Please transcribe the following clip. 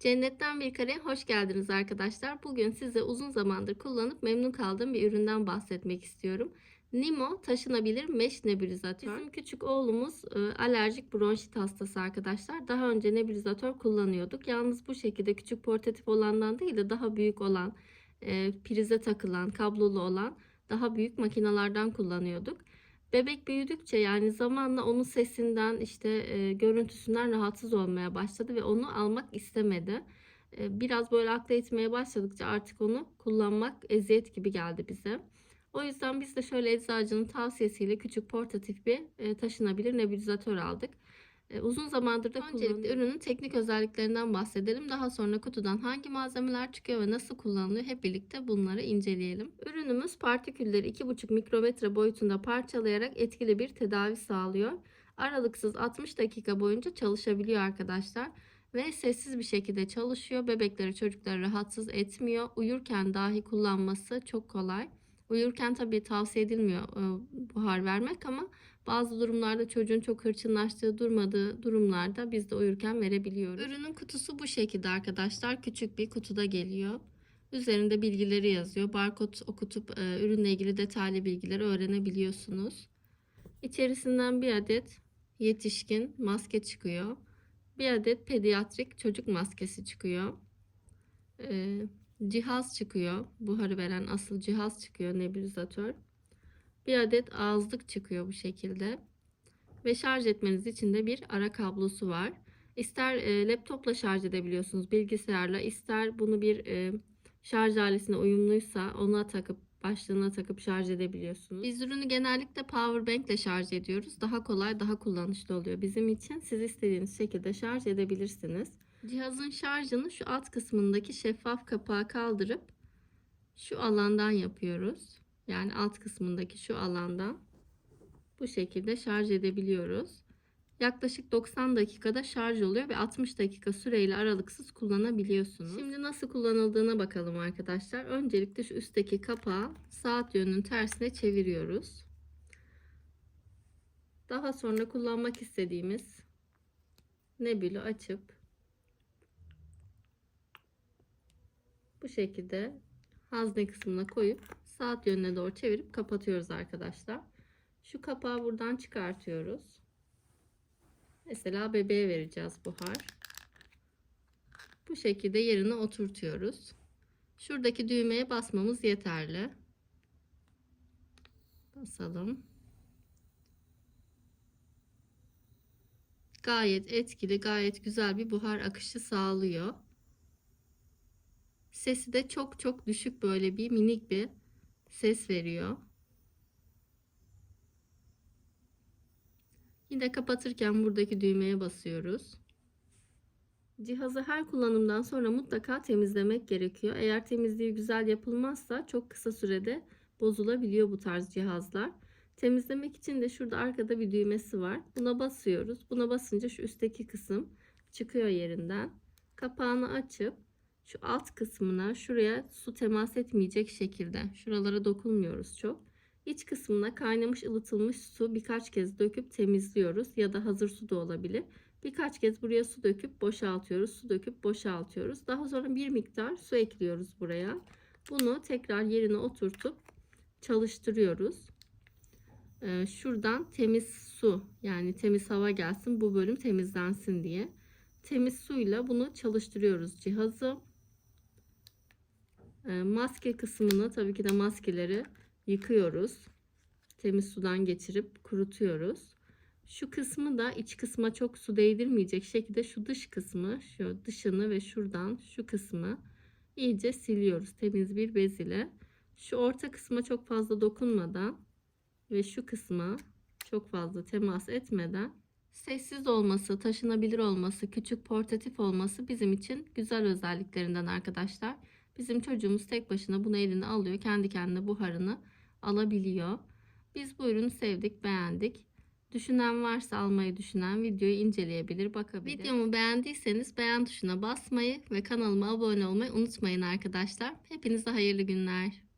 Cennetten bir kareye hoş geldiniz arkadaşlar. Bugün size uzun zamandır kullanıp memnun kaldığım bir üründen bahsetmek istiyorum. Nimo taşınabilir mesh nebulizatör. Bizim küçük oğlumuz e, alerjik bronşit hastası arkadaşlar. Daha önce nebulizatör kullanıyorduk. Yalnız bu şekilde küçük portatif olandan değil de daha büyük olan, e, prize takılan, kablolu olan daha büyük makinalardan kullanıyorduk. Bebek büyüdükçe yani zamanla onun sesinden işte e, görüntüsünden rahatsız olmaya başladı ve onu almak istemedi. E, biraz böyle akla etmeye başladıkça artık onu kullanmak eziyet gibi geldi bize. O yüzden biz de şöyle eczacının tavsiyesiyle küçük portatif bir e, taşınabilir nebulizatör aldık. E, uzun zamandır da Öncelikle ürünün teknik özelliklerinden bahsedelim. Daha sonra kutudan hangi malzemeler çıkıyor ve nasıl kullanılıyor hep birlikte bunları inceleyelim. Ürünümüz partikülleri 2,5 mikrometre boyutunda parçalayarak etkili bir tedavi sağlıyor. Aralıksız 60 dakika boyunca çalışabiliyor arkadaşlar. Ve sessiz bir şekilde çalışıyor. Bebekleri çocukları rahatsız etmiyor. Uyurken dahi kullanması çok kolay. Uyurken tabii tavsiye edilmiyor e, buhar vermek ama bazı durumlarda çocuğun çok hırçınlaştığı durmadığı durumlarda biz de uyurken verebiliyoruz. Ürünün kutusu bu şekilde arkadaşlar. Küçük bir kutuda geliyor. Üzerinde bilgileri yazıyor. Barkod okutup e, ürünle ilgili detaylı bilgileri öğrenebiliyorsunuz. İçerisinden bir adet yetişkin maske çıkıyor. Bir adet pediatrik çocuk maskesi çıkıyor. Ee, cihaz çıkıyor. Buharı veren asıl cihaz çıkıyor nebulizatör. Bir adet ağızlık çıkıyor bu şekilde. Ve şarj etmeniz için de bir ara kablosu var. İster e, laptopla şarj edebiliyorsunuz bilgisayarla ister bunu bir e, şarj aletine uyumluysa ona takıp başlığına takıp şarj edebiliyorsunuz. Biz ürünü genellikle power bank ile şarj ediyoruz. Daha kolay, daha kullanışlı oluyor bizim için. Siz istediğiniz şekilde şarj edebilirsiniz. Cihazın şarjını şu alt kısmındaki şeffaf kapağı kaldırıp şu alandan yapıyoruz. Yani alt kısmındaki şu alandan bu şekilde şarj edebiliyoruz. Yaklaşık 90 dakikada şarj oluyor ve 60 dakika süreyle aralıksız kullanabiliyorsunuz. Şimdi nasıl kullanıldığına bakalım arkadaşlar. Öncelikle şu üstteki kapağı saat yönünün tersine çeviriyoruz. Daha sonra kullanmak istediğimiz nebülü açıp bu şekilde hazne kısmına koyup saat yönüne doğru çevirip kapatıyoruz arkadaşlar. Şu kapağı buradan çıkartıyoruz. Mesela bebeğe vereceğiz buhar. Bu şekilde yerine oturtuyoruz. Şuradaki düğmeye basmamız yeterli. Basalım. Gayet etkili, gayet güzel bir buhar akışı sağlıyor. Sesi de çok çok düşük böyle bir minik bir ses veriyor. Yine kapatırken buradaki düğmeye basıyoruz. Cihazı her kullanımdan sonra mutlaka temizlemek gerekiyor. Eğer temizliği güzel yapılmazsa çok kısa sürede bozulabiliyor bu tarz cihazlar. Temizlemek için de şurada arkada bir düğmesi var. Buna basıyoruz. Buna basınca şu üstteki kısım çıkıyor yerinden. Kapağını açıp şu alt kısmına şuraya su temas etmeyecek şekilde şuralara dokunmuyoruz çok. İç kısmına kaynamış ılıtılmış su birkaç kez döküp temizliyoruz ya da hazır su da olabilir. Birkaç kez buraya su döküp boşaltıyoruz. Su döküp boşaltıyoruz. Daha sonra bir miktar su ekliyoruz buraya. Bunu tekrar yerine oturtup çalıştırıyoruz. Ee, şuradan temiz su yani temiz hava gelsin bu bölüm temizlensin diye. Temiz suyla bunu çalıştırıyoruz cihazı. Ee, maske kısmını tabii ki de maskeleri yıkıyoruz. Temiz sudan geçirip kurutuyoruz. Şu kısmı da iç kısma çok su değdirmeyecek şekilde şu dış kısmı, şu dışını ve şuradan şu kısmı iyice siliyoruz temiz bir bez ile. Şu orta kısma çok fazla dokunmadan ve şu kısma çok fazla temas etmeden sessiz olması, taşınabilir olması, küçük portatif olması bizim için güzel özelliklerinden arkadaşlar. Bizim çocuğumuz tek başına bunu eline alıyor. Kendi kendine buharını alabiliyor. Biz bu ürünü sevdik, beğendik. Düşünen varsa almayı düşünen videoyu inceleyebilir, bakabilir. Videomu beğendiyseniz beğen tuşuna basmayı ve kanalıma abone olmayı unutmayın arkadaşlar. Hepinize hayırlı günler.